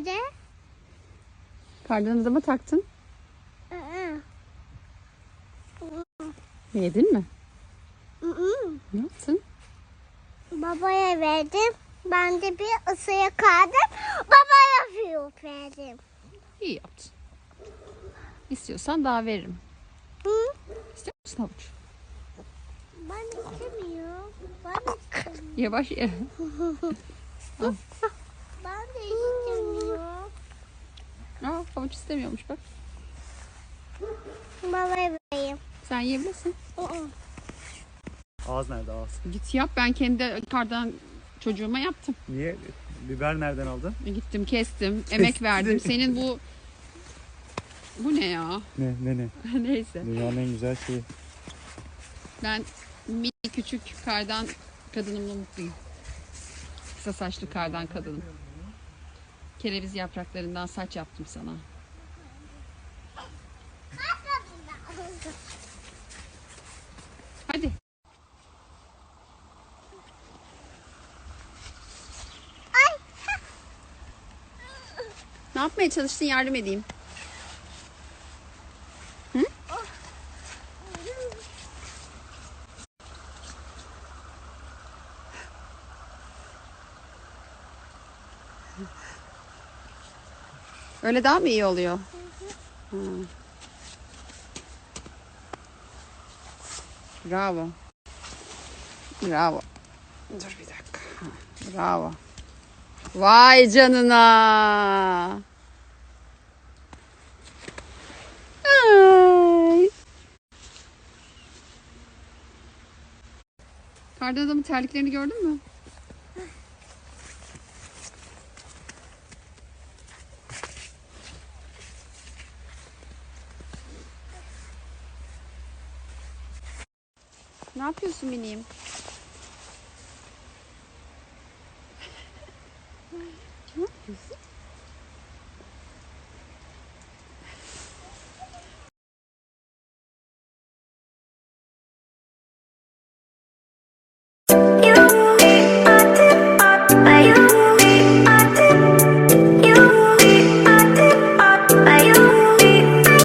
Nerede? Kardan adama taktın. Yedin mi? Ne yaptın? Babaya verdim. Ben de bir ısıya kaldım. Babaya fiyop verdim. İyi yaptın. İstiyorsan daha veririm. Hı? İstiyor musun havuç? Ben istemiyorum. Ben istemiyorum. Yavaş ye de istemiyorum. Aa, havuç istemiyormuş bak. Babaya vereyim. Sen yiyebilirsin. Ağız nerede ağız? Git yap. Ben kendi kardan çocuğuma yaptım. Niye? Biber nereden aldın? Gittim kestim. Emek verdim. Senin bu... Bu ne ya? Ne ne ne? Neyse. Dünyanın en güzel şeyi. Ben mini küçük kardan kadınımla mutluyum. Kısa saçlı kardan kadınım. Kereviz yapraklarından saç yaptım sana. Hadi. Ay. Ne yapmaya çalıştın yardım edeyim. Öyle daha mı iyi oluyor? Hı. Bravo. Bravo. Dur bir dakika. Bravo. Vay canına. Ay. Kardan adamın terliklerini gördün mü? Ne yapıyorsun miniğim? ne yapıyorsun?